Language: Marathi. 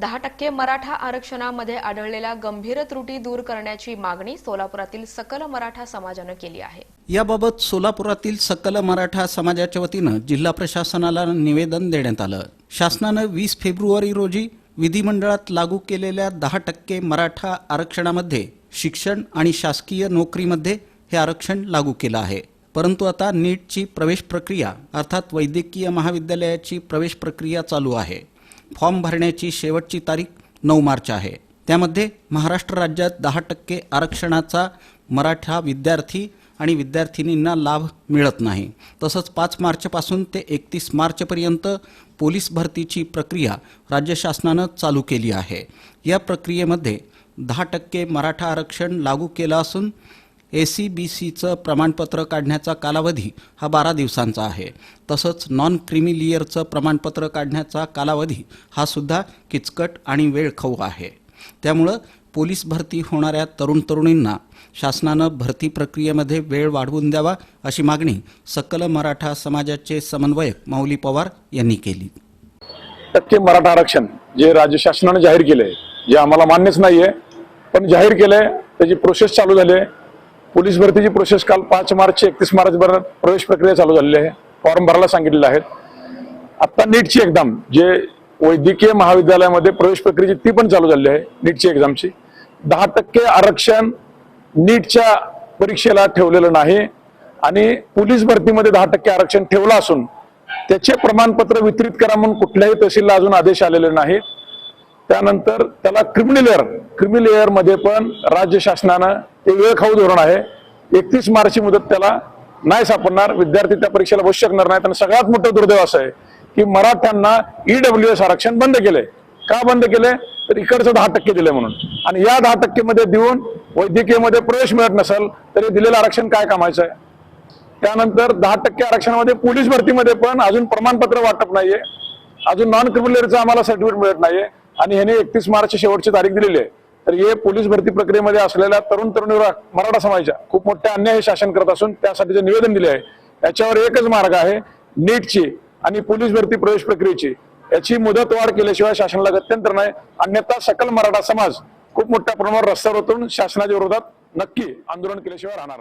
दहा टक्के मराठा आरक्षणामध्ये आढळलेल्या गंभीर त्रुटी दूर करण्याची मागणी सोलापुरातील सकल मराठा समाजानं केली आहे. याबाबत सोलापुरातील सकल मराठा समाजाच्या वतीनं जिल्हा प्रशासनाला निवेदन देण्यात आलं. शासनानं वीस फेब्रुवारी रोजी विधिमंडळात लागू केलेल्या दहा टक्के मराठा आरक्षणामध्ये शिक्षण आणि शासकीय नोकरीमध्ये हे आरक्षण लागू केलं आहे. परंतु आता नीटची प्रवेश प्रक्रिया अर्थात वैद्यकीय महाविद्यालयाची प्रवेश प्रक्रिया चालू आहे. फॉर्म भरण्याची शेवटची तारीख नऊ मार्च आहे. त्यामध्ये महाराष्ट्र राज्यात दहा टक्के आरक्षणाचा मराठा विद्यार्थी आणि विद्यार्थिनींना लाभ मिळत नाही. तसंच पाच मार्चपासून ते एकतीस मार्चपर्यंत पोलीस भरतीची प्रक्रिया राज्य शासनानं चालू केली आहे. या प्रक्रियेमध्ये दहा टक्के मराठा आरक्षण लागू केलं असून ए सी बी सीचं प्रमाणपत्र काढण्याचा कालावधी हा बारा दिवसांचा आहे. तसंच नॉन क्रिमिलियरचं प्रमाणपत्र काढण्याचा कालावधी हा सुद्धा किचकट आणि वेळखाऊ आहे. त्यामुळं पोलीस भरती होणाऱ्या तरुण तरुणींना शासनानं भरती प्रक्रियेमध्ये वेळ वाढवून द्यावा अशी मागणी सकल मराठा समाजाचे समन्वयक माऊली पवार यांनी केली. टक्के मराठा आरक्षण जे राज्य शासनानं जाहीर केले जे आम्हाला मान्यच नाहीये पण जाहीर केलंय त्याची प्रोसेस चालू झाली आहे. पोलीस भरतीची प्रोसेस काल पाच मार्च एकतीस मार्च प्रवेश प्रक्रिया चालू झालेली आहे. फॉर्म भरायला सांगितलेले आहेत. आता नीटची एक्झाम जे वैद्यकीय महाविद्यालयामध्ये प्रवेश प्रक्रियेची ती पण चालू झाली आहे नीटची एक्झामची दहा टक्के आरक्षण नीटच्या परीक्षेला ठेवलेलं नाही आणि पोलीस भरतीमध्ये दहा टक्के आरक्षण ठेवलं असून त्याचे प्रमाणपत्र वितरित करा म्हणून कुठल्याही तहसीलला अजून आदेश आलेले नाहीत. त्यानंतर त्याला क्रिमिनल लेअर क्रिमिनल लेअरमध्ये पण राज्य शासनानं ते वेळखाऊ धोरण आहे. एकतीस मार्चची मुदत त्याला नाही सापडणार. विद्यार्थी त्या परीक्षेला बसू शकणार नाहीत. आणि सगळ्यात मोठं दुर्दैव असं आहे की मराठ्यांना ईडब्ल्यू एस आरक्षण बंद केले का बंद केले तर इकडचं दहा टक्के दिले म्हणून. आणि या दहा टक्के मध्ये देऊन वैद्यकीयमध्ये प्रवेश मिळत नसेल तरी दिलेलं आरक्षण काय कामायचं आहे? त्यानंतर दहा टक्के आरक्षणामध्ये पोलीस भरतीमध्ये पण अजून प्रमाणपत्र वाटप नाहीये. अजून नॉन क्रिमिनलचं आम्हाला सर्टिफिकेट मिळत नाहीये. आणि ह्याने एकतीस मार्च शेवटची तारीख दिलेली आहे. तर हे पोलीस भरती प्रक्रियेमध्ये असलेल्या तरुण तरुणीवर मराठा समाजाच्या खूप मोठ्या अन्याय हे शासन करत असून त्यासाठी जे निवेदन दिले आहे याच्यावर एकच मार्ग आहे नीटची आणि पोलीस भरती प्रवेश प्रक्रियेची. याची मुदतवाढ केल्याशिवाय शासनाला गत्यंतर नाही. अन्यथा सकल मराठा समाज खूप मोठ्या प्रमाणावर रस्त्यावर उतरून शासनाच्या विरोधात नक्की आंदोलन केल्याशिवाय राहणार नाही.